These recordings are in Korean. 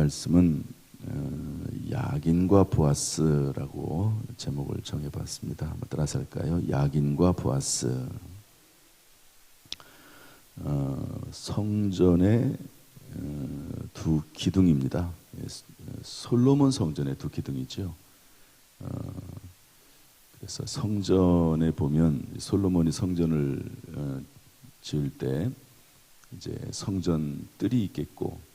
말씀은 어, 야긴과 보아스라고 제목을 정해봤습니다. 한번 따라서 할까요? 야긴과 보아스. 어, 성전의 어, 두 기둥입니다. 예, 솔로몬 성전의 두 기둥이죠. 어, 그래서 성전에 보면 솔로몬이 성전을 어, 지을 때 이제 성전 뜰이 있겠고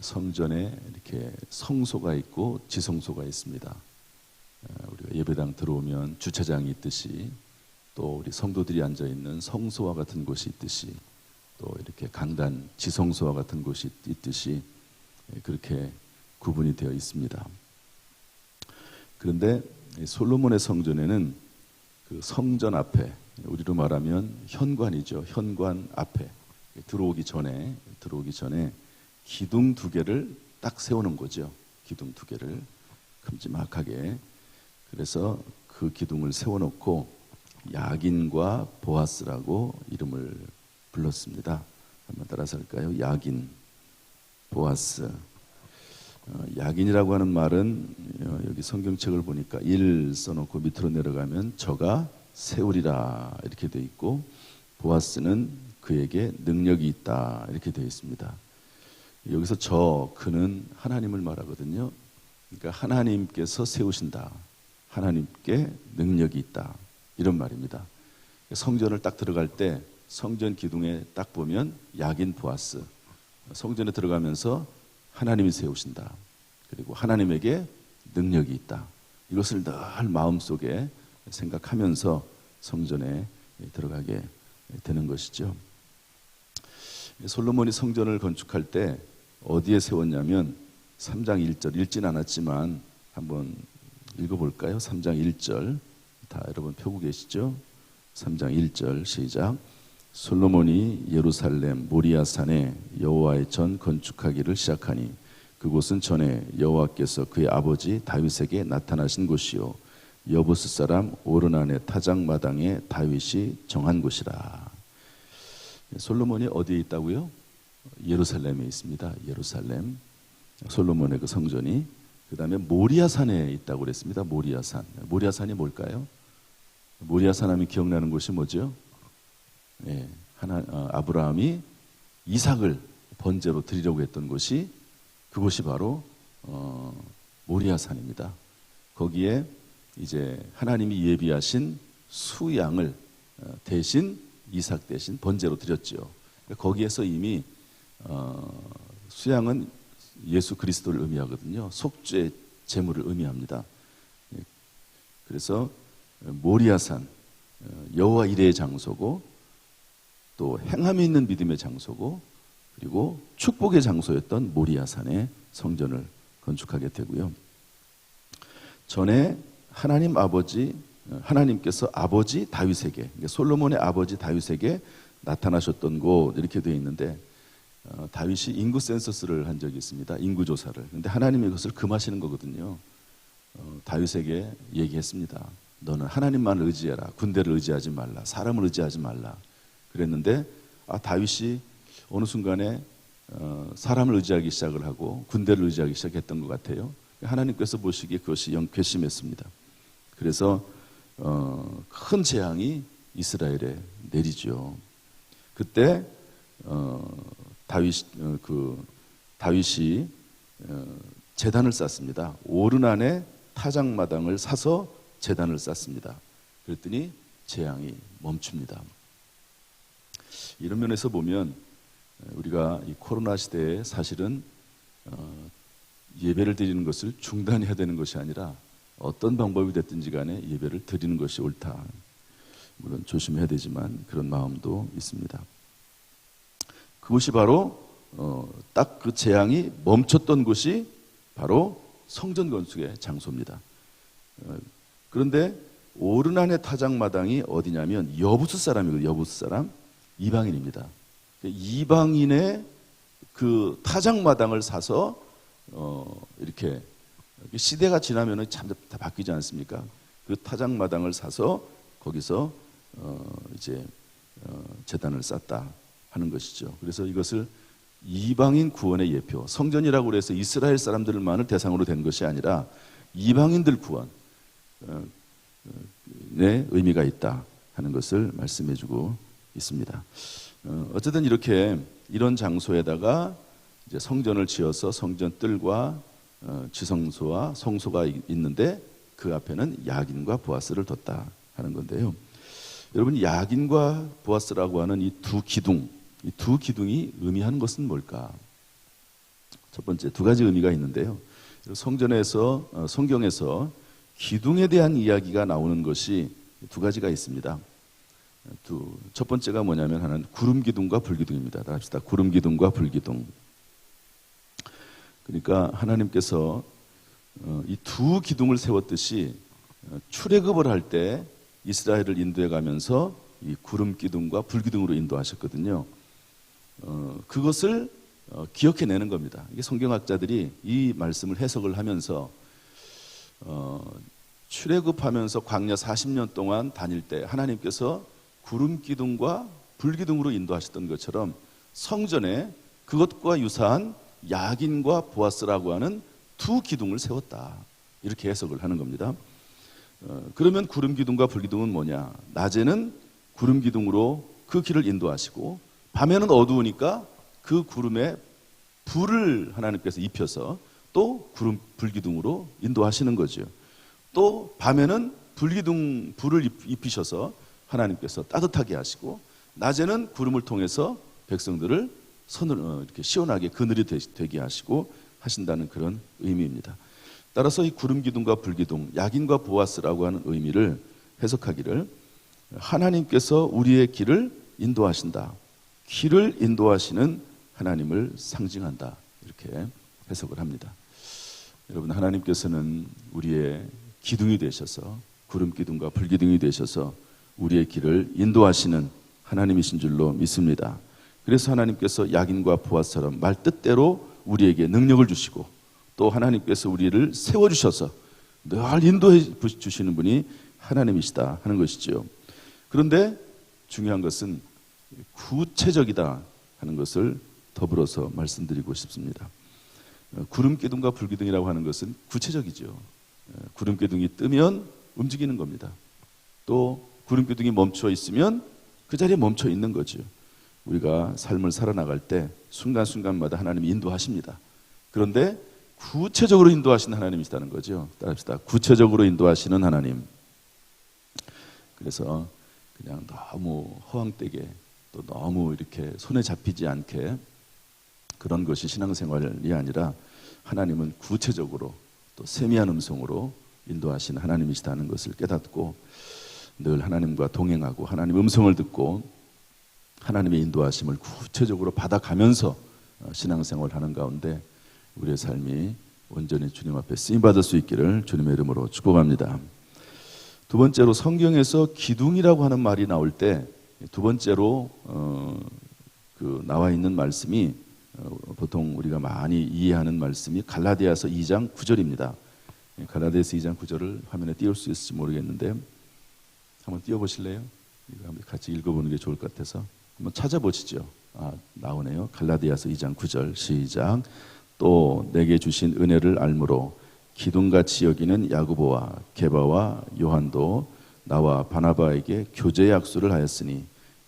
성전에 이렇게 성소가 있고 지성소가 있습니다. 어, 우리가 예배당 들어오면 주차장이 있듯이 또 우리 성도들이 앉아 있는 성소와 같은 곳이 있듯이 또 이렇게 강단 지성소와 같은 곳이 있듯이 그렇게 구분이 되어 있습니다. 그런데 솔로몬의 성전에는 그 성전 앞에 우리로 말하면 현관이죠. 현관 앞에 들어오기 전에 들어오기 전에 기둥 두 개를 딱 세우는 거죠. 기둥 두 개를 큼지막하게 그래서 그 기둥을 세워놓고 야긴과 보아스라고 이름을 불렀습니다. 한번 따라서 할까요? 야긴, 보아스. 어, 야긴이라고 하는 말은 어, 여기 성경책을 보니까 일 써놓고 밑으로 내려가면 저가 세우리라 이렇게 돼 있고 보아스는 그에게 능력이 있다 이렇게 되어 있습니다. 여기서 저 그는 하나님을 말하거든요. 그러니까 하나님께서 세우신다. 하나님께 능력이 있다. 이런 말입니다. 성전을 딱 들어갈 때 성전 기둥에 딱 보면 야긴 보아스. 성전에 들어가면서 하나님이 세우신다. 그리고 하나님에게 능력이 있다. 이것을 늘 마음속에 생각하면서 성전에 들어가게 되는 것이죠. 솔로몬이 성전을 건축할 때 어디에 세웠냐면 3장 1절 읽진 않았지만 한번 읽어볼까요? 3장 1절 다 여러분 펴고 계시죠? 3장 1절 시작 솔로몬이 예루살렘 모리아 산에 여호와의 전 건축하기를 시작하니 그곳은 전에 여호와께서 그의 아버지 다윗에게 나타나신 곳이요 여부스 사람 오르난의 타작 마당에 다윗이 정한 곳이라. 솔로몬이 어디에 있다고요? 예루살렘에 있습니다. 예루살렘. 솔로몬의 그 성전이 그 다음에 모리아산에 있다고 그랬습니다. 모리아산. 모리아산이 뭘까요? 모리아산 하면 기억나는 곳이 뭐죠? 예, 하나 어, 아브라함이 이삭을 번제로 드리려고 했던 곳이 그곳이 바로 어, 모리아산입니다. 거기에 이제 하나님이 예비하신 수양을 어, 대신 이삭 대신 번제로 드렸죠. 거기에서 이미 어, 수양은 예수 그리스도를 의미하거든요. 속죄 제물을 의미합니다. 예, 그래서 모리아산 어, 여호와 이레의 장소고 또 행함이 있는 믿음의 장소고 그리고 축복의 장소였던 모리아산에 성전을 건축하게 되고요. 전에 하나님 아버지 하나님께서 아버지 다윗에게 솔로몬의 아버지 다윗에게 나타나셨던 곳 이렇게 되어 있는데 어, 다윗이 인구 센서스를 한 적이 있습니다. 인구 조사를. 근데 하나님이 그것을 금하시는 거거든요. 어, 다윗에게 얘기했습니다. 너는 하나님만 의지해라. 군대를 의지하지 말라. 사람을 의지하지 말라. 그랬는데 아 다윗이 어느 순간에 어, 사람을 의지하기 시작을 하고 군대를 의지하기 시작했던 것 같아요. 하나님께서 보시기에 그것이 영 괘씸했습니다. 그래서 어, 큰 재앙이 이스라엘에 내리죠. 그때 어, 다윗 어, 그 다윗이 어, 재단을 쌓습니다. 오르난에 타작마당을 사서 재단을 쌓습니다. 그랬더니 재앙이 멈춥니다. 이런 면에서 보면 우리가 이 코로나 시대에 사실은 어, 예배를 드리는 것을 중단해야 되는 것이 아니라 어떤 방법이 됐든지 간에 예배를 드리는 것이 옳다. 물론 조심해야 되지만 그런 마음도 있습니다. 그것이 바로 어, 딱 그 재앙이 멈췄던 곳이 바로 성전 건축의 장소입니다. 어, 그런데 오르난의 타작마당이 어디냐면 여부스 사람이거든요. 여부스 사람. 이방인입니다. 이방인의 그 타작마당을 사서 어 이렇게 시대가 지나면은 참다 바뀌지 않습니까? 그 타작 마당을 사서 거기서 어 이제 어 재단을 쌓다 하는 것이죠. 그래서 이것을 이방인 구원의 예표. 성전이라고 해서 이스라엘 사람들만을 대상으로 된 것이 아니라 이방인들 구원. 어, 의 의미가 있다 하는 것을 말씀해주고 있습니다. 어, 어쨌든 이렇게 이런 장소에다가 이제 성전을 지어서 성전 뜰과 어, 지성소와 성소가 이- 있는데 그 앞에는 야긴과 보아스를 뒀다 하는 건데요. 여러분 야긴과 보아스라고 하는 이 두 기둥, 이 두 기둥이 의미하는 것은 뭘까? 첫 번째 두 가지 의미가 있는데요. 성전에서 어, 성경에서 기둥에 대한 이야기가 나오는 것이 두 가지가 있습니다. 두, 첫 번째가 뭐냐면 하나는 구름 기둥과 불 기둥입니다. 다 합시다. 구름 기둥과 불 기둥. 그러니까 하나님께서 어, 이두 기둥을 세웠듯이 어, 출애굽을 할 때 이스라엘을 인도해 가면서 이 구름 기둥과 불 기둥으로 인도하셨거든요. 어, 그것을 어, 기억해내는 겁니다. 이게 성경학자들이 이 말씀을 해석을 하면서 어, 출애굽하면서 광야 40년 동안 다닐 때 하나님께서 구름 기둥과 불 기둥으로 인도하셨던 것처럼 성전에 그것과 유사한 야긴과 보아스라고 하는 두 기둥을 세웠다. 이렇게 해석을 하는 겁니다. 어, 그러면 구름 기둥과 불 기둥은 뭐냐? 낮에는 구름 기둥으로 그 길을 인도하시고 밤에는 어두우니까 그 구름에 불을 하나님께서 입혀서 또 구름 불기둥으로 인도하시는 거죠. 또 밤에는 불기둥 불을 입- 입히셔서 하나님께서 따뜻하게 하시고 낮에는 구름을 통해서 백성들을 손을 어, 이렇게 시원하게 그늘이 되- 되게 하시고 하신다는 그런 의미입니다. 따라서 이 구름 기둥과 불 기둥, 야긴과 보아스라고 하는 의미를 해석하기를 하나님께서 우리의 길을 인도하신다. 길을 인도하시는 하나님을 상징한다. 이렇게 해석을 합니다. 여러분 하나님께서는 우리의 기둥이 되셔서 구름 기둥과 불 기둥이 되셔서 우리의 길을 인도하시는 하나님이신 줄로 믿습니다. 그래서 하나님께서 야긴과 보아처럼 말 뜻대로 우리에게 능력을 주시고 또 하나님께서 우리를 세워 주셔서 늘 인도해 주시는 분이 하나님이시다 하는 것이지요. 그런데 중요한 것은 구체적이다 하는 것을 더불어서 말씀드리고 싶습니다. 어, 구름 기둥과 불 기둥이라고 하는 것은 구체적이죠. 어, 구름 기둥이 뜨면 움직이는 겁니다. 또 구름 기둥이 멈춰 있으면 그 자리에 멈춰 있는 거죠. 우리가 삶을 살아나갈 때 순간순간마다 하나님이 인도하십니다. 그런데 구체적으로 인도하시는 하나님이시다는 거죠. 따라합시다. 구체적으로 인도하시는 하나님. 그래서 그냥 너무 허황되게 또 너무 이렇게 손에 잡히지 않게 그런 것이 신앙생활이 아니라 하나님은 구체적으로 또 세미한 음성으로 인도하시는 하나님이시다는 것을 깨닫고 늘 하나님과 동행하고 하나님 음성을 듣고 하나님의 인도하심을 구체적으로 받아가면서 어, 신앙생활을 하는 가운데 우리의 삶이 온전히 주님 앞에 쓰임 받을 수 있기를 주님의 이름으로 축복합니다. 두 번째로 성경에서 기둥이라고 하는 말이 나올 때 두 번째로 어, 그 나와 있는 말씀이 어, 보통 우리가 많이 이해하는 말씀이 갈라디아서 2장 9절입니다. 갈라디아서 2장 9절을 화면에 띄울 수 있을지 모르겠는데 한번 띄워 보실래요? 이거 같이 읽어 보는 게 좋을 것 같아서 한번 찾아보시죠. 아 나오네요. 갈라디아서 2장 9절 시작. 또 내게 주신 은혜를 알므로 기둥같이 여기는 야고보와 게바와 요한도 나와 바나바에게 교제 약수를 하였으니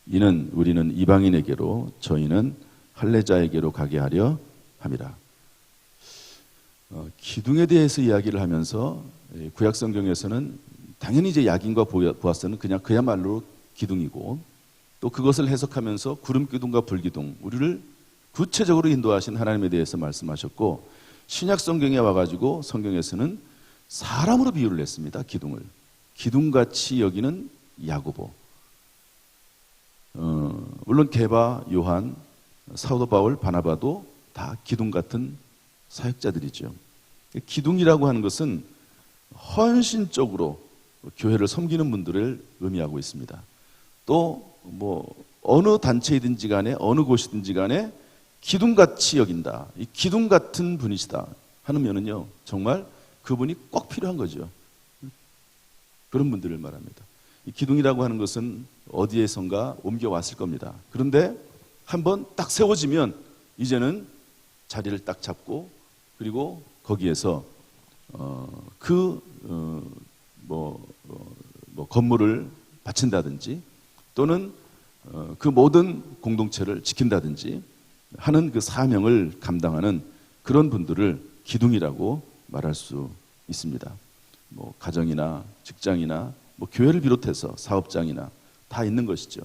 이는 우리는 이방인에게로 저희는 할례자에게로 가게 하려 함이라. 어, 기둥에 대해서 이야기를 하면서 예, 구약 성경에서는 당연히 이제 야긴과 보아- 보아스는 그냥 그야말로 기둥이고 또 그것을 해석하면서 구름 기둥과 불 기둥 우리를 구체적으로 인도하신 하나님에 대해서 말씀하셨고 신약 성경에 와가지고 성경에서는 사람으로 비유를 했습니다. 기둥을 기둥같이 여기는 야고보. 어, 물론 게바, 요한, 사도 바울, 바나바도 다 기둥 같은 사역자들이죠. 기둥이라고 하는 것은 헌신적으로 교회를 섬기는 분들을 의미하고 있습니다. 또 뭐 어느 단체이든지 간에 어느 곳이든지 간에 기둥같이 여긴다. 이 기둥 같은 분이시다 하면은요 정말 그분이 꼭 필요한 거죠. 그런 분들을 말합니다. 이 기둥이라고 하는 것은 어디에선가 옮겨 왔을 겁니다. 그런데 한번 딱 세워지면 이제는 자리를 딱 잡고 그리고 거기에서 어, 그 어, 뭐, 어, 뭐 건물을 바친다든지 또는 어, 그 모든 공동체를 지킨다든지 하는 그 사명을 감당하는 그런 분들을 기둥이라고 말할 수 있습니다. 뭐 가정이나 직장이나 뭐 교회를 비롯해서 사업장이나 다 있는 것이죠.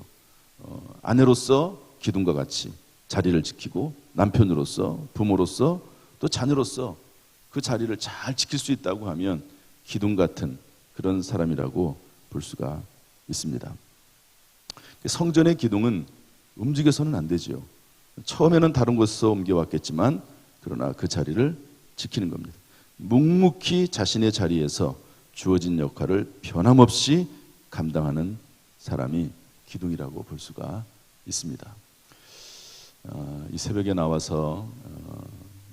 어, 아내로서 기둥과 같이 자리를 지키고 남편으로서 부모로서 또 자녀로서 그 자리를 잘 지킬 수 있다고 하면 기둥 같은 그런 사람이라고 볼 수가 있습니다. 성전의 기둥은 움직여서는 안 되지요. 처음에는 다른 곳에서 옮겨왔겠지만 그러나 그 자리를 지키는 겁니다. 묵묵히 자신의 자리에서 주어진 역할을 변함없이 감당하는 사람이 기둥이라고 볼 수가 있습니다. 어, 이 새벽에 나와서 어,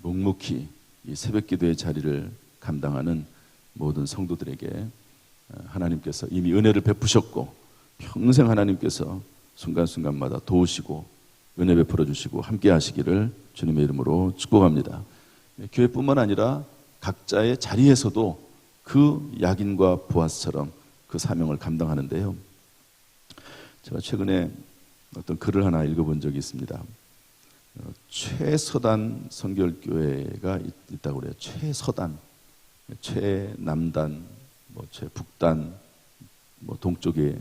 묵묵히 이 새벽 기도의 자리를 감당하는 모든 성도들에게 어, 하나님께서 이미 은혜를 베푸셨고 평생 하나님께서 순간순간마다 도우시고 은혜 베풀어 주시고 함께 하시기를 주님의 이름으로 축복합니다. 교회뿐만 아니라 각자의 자리에서도 그 약인과 보아스처럼 그 사명을 감당하는데요. 제가 최근에 어떤 글을 하나 읽어본 적이 있습니다. 어, 최서단 성결교회가 있, 다고 그래요. 최서단, 최남단, 뭐 최북단, 뭐 동쪽에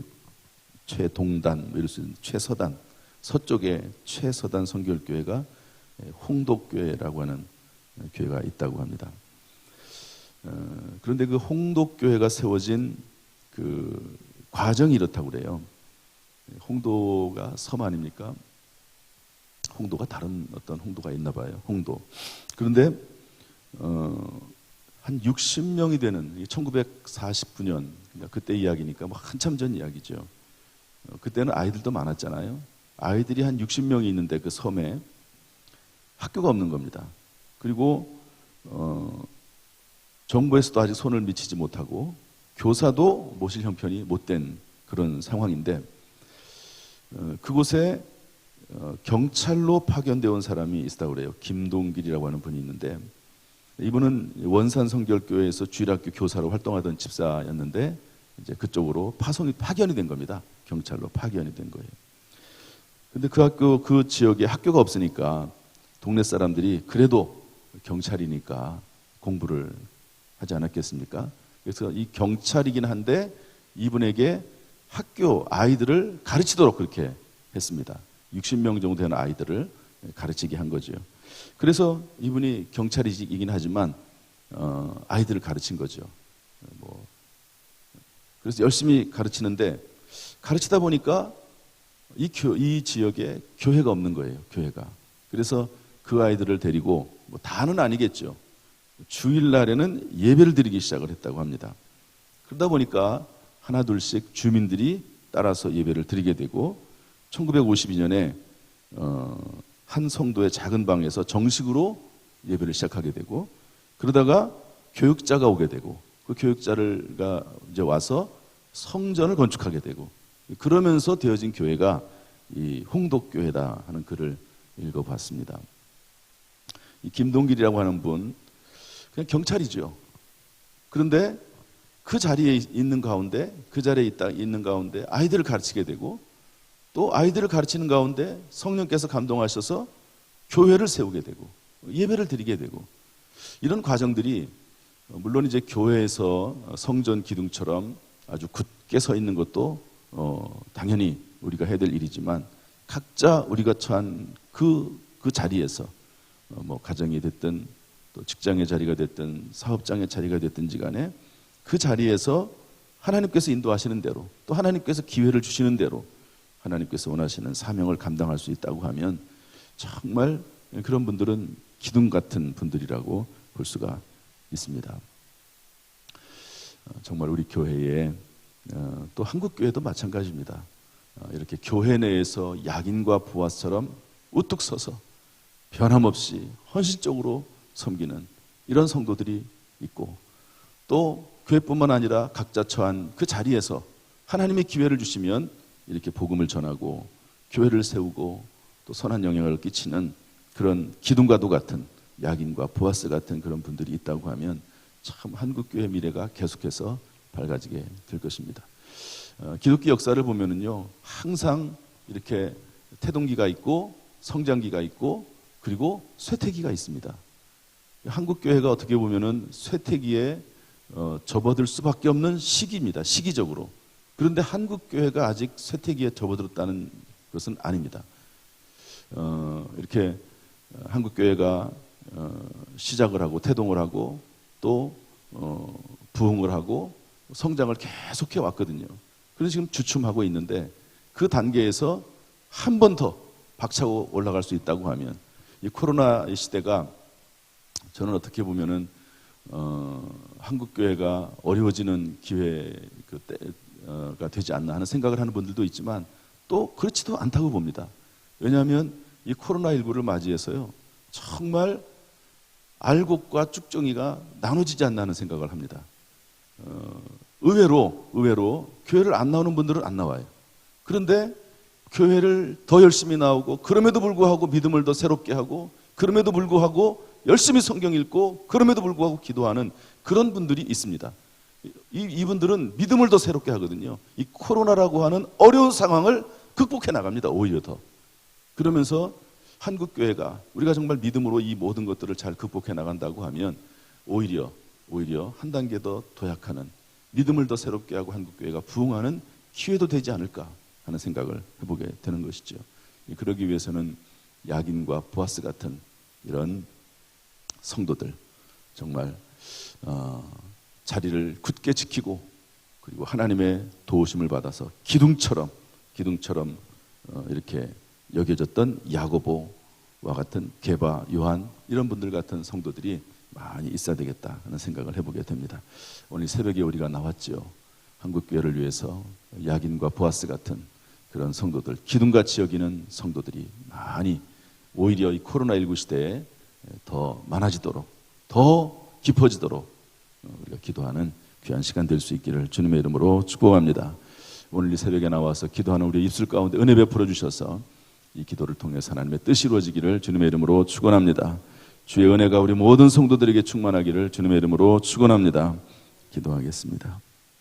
최동단, 뭐 이럴 수 있는 최서단, 서쪽에 최서단 성결교회가 홍독교회라고 하는 교회가 있다고 합니다. 어, 그런데 그 홍독교회가 세워진 그 과정이 이렇다고 그래요. 홍도가 섬 아닙니까? 홍도가 다른 어떤 홍도가 있나 봐요. 홍도. 그런데 어, 한 60명이 되는 1949년 그러니까 그때 이야기니까 뭐 한참 전 이야기죠. 어, 그때는 아이들도 많았잖아요. 아이들이 한 60명이 있는데 그 섬에 학교가 없는 겁니다. 그리고 어, 정부에서도 아직 손을 미치지 못하고 교사도 모실 형편이 못된 그런 상황인데 어, 그곳에 어, 경찰로 파견되어 온 사람이 있다고 그래요. 김동길이라고 하는 분이 있는데 이분은 원산 성결교회에서 주일학교 교사로 활동하던 집사였는데 이제 그쪽으로 파송이 파견이 된 겁니다. 경찰로 파견이 된 거예요. 근데 그 학교 그 지역에 학교가 없으니까 동네 사람들이 그래도 경찰이니까 공부를 하지 않았겠습니까? 그래서 이 경찰이긴 한데 이분에게 학교 아이들을 가르치도록 그렇게 했습니다. 60명 정도 되는 아이들을 가르치게 한 거죠. 그래서 이분이 경찰이긴 하지만 어, 아이들을 가르친 거죠. 뭐 그래서 열심히 가르치는데 가르치다 보니까 이, 교, 이 지역에 교회가 없는 거예요. 교회가. 그래서 그 아이들을 데리고 뭐 다는 아니겠죠. 주일날에는 예배를 드리기 시작을 했다고 합니다. 그러다 보니까 하나 둘씩 주민들이 따라서 예배를 드리게 되고 1952년에 어, 한 성도의 작은 방에서 정식으로 예배를 시작하게 되고 그러다가 교육자가 오게 되고 그 교육자가 이제 와서 성전을 건축하게 되고 그러면서 되어진 교회가 이 홍독교회다 하는 글을 읽어봤습니다. 이 김동길이라고 하는 분 그냥 경찰이죠. 그런데 그 자리에 있는 가운데 그 자리에 있다 있는 가운데 아이들을 가르치게 되고 또 아이들을 가르치는 가운데 성령께서 감동하셔서 교회를 세우게 되고 예배를 드리게 되고 이런 과정들이 물론 이제 교회에서 성전 기둥처럼 아주 굳게 서 있는 것도 어, 당연히 우리가 해야 될 일이지만 각자 우리가 처한 그, 그 자리에서 어, 뭐 가정이 됐든 또 직장의 자리가 됐든 사업장의 자리가 됐든지 간에 그 자리에서 하나님께서 인도하시는 대로 또 하나님께서 기회를 주시는 대로 하나님께서 원하시는 사명을 감당할 수 있다고 하면 정말 그런 분들은 기둥 같은 분들이라고 볼 수가 있습니다. 어, 정말 우리 교회에 어, 또 한국 교회도 마찬가지입니다. 어, 이렇게 교회 내에서 약인과 부하처럼 우뚝 서서 변함없이 헌신적으로 섬기는 이런 성도들이 있고 또 교회뿐만 아니라 각자 처한 그 자리에서 하나님의 기회를 주시면 이렇게 복음을 전하고 교회를 세우고 또 선한 영향을 끼치는 그런 기둥과도 같은 야긴과 보아스 같은 그런 분들이 있다고 하면 참 한국 교회 미래가 계속해서 밝아지게 될 것입니다. 어, 기독교 역사를 보면은요 항상 이렇게 태동기가 있고 성장기가 있고 그리고 쇠퇴기가 있습니다. 한국 교회가 어떻게 보면은 쇠퇴기에 어, 접어들 수밖에 없는 시기입니다. 시기적으로. 그런데 한국 교회가 아직 쇠퇴기에 접어들었다는 것은 아닙니다. 어, 이렇게 어, 한국 교회가 어, 시작을 하고 태동을 하고 또 어, 부흥을 하고 성장을 계속해 왔거든요. 그래서 지금 주춤하고 있는데 그 단계에서 한 번 더 박차고 올라갈 수 있다고 하면 이 코로나 시대가 저는 어떻게 보면은 어, 한국 교회가 어려워지는 기회가 어, 되지 않나 하는 생각을 하는 분들도 있지만 또 그렇지도 않다고 봅니다. 왜냐하면 이 코로나 19를 맞이해서요 정말 알곡과 쭉정이가 나눠지지 않나 하는 생각을 합니다. 어, 의외로 의외로 교회를 안 나오는 분들은 안 나와요. 그런데 교회를 더 열심히 나오고 그럼에도 불구하고 믿음을 더 새롭게 하고 그럼에도 불구하고 열심히 성경 읽고 그럼에도 불구하고 기도하는 그런 분들이 있습니다. 이, 이분들은 믿음을 더 새롭게 하거든요. 이 코로나라고 하는 어려운 상황을 극복해 나갑니다. 오히려 더. 그러면서 한국 교회가 우리가 정말 믿음으로 이 모든 것들을 잘 극복해 나간다고 하면 오히려 오히려 한 단계 더 도약하는 믿음을 더 새롭게 하고 한국 교회가 부흥하는 기회도 되지 않을까 하는 생각을 해보게 되는 것이죠. 그러기 위해서는 야긴과 보아스 같은 이런 성도들 정말 어, 자리를 굳게 지키고 그리고 하나님의 도우심을 받아서 기둥처럼 기둥처럼 어, 이렇게 여겨졌던 야고보와 같은 게바, 요한 이런 분들 같은 성도들이 많이 있어야 되겠다 하는 생각을 해보게 됩니다. 오늘 새벽에 우리가 나왔죠. 한국 교회를 위해서 야긴과 보아스 같은 그런 성도들, 기둥같이 여기는 성도들이 많이 오히려 이 코로나19 시대에 더 많아지도록 더 깊어지도록 우리가 기도하는 귀한 시간 될 수 있기를 주님의 이름으로 축복합니다. 오늘 이 새벽에 나와서 기도하는 우리 입술 가운데 은혜 베풀어 주셔서 이 기도를 통해서 하나님의 뜻이 이루어지기를 주님의 이름으로 축원합니다. 주의 은혜가 우리 모든 성도들에게 충만하기를 주님의 이름으로 축원합니다. 기도하겠습니다.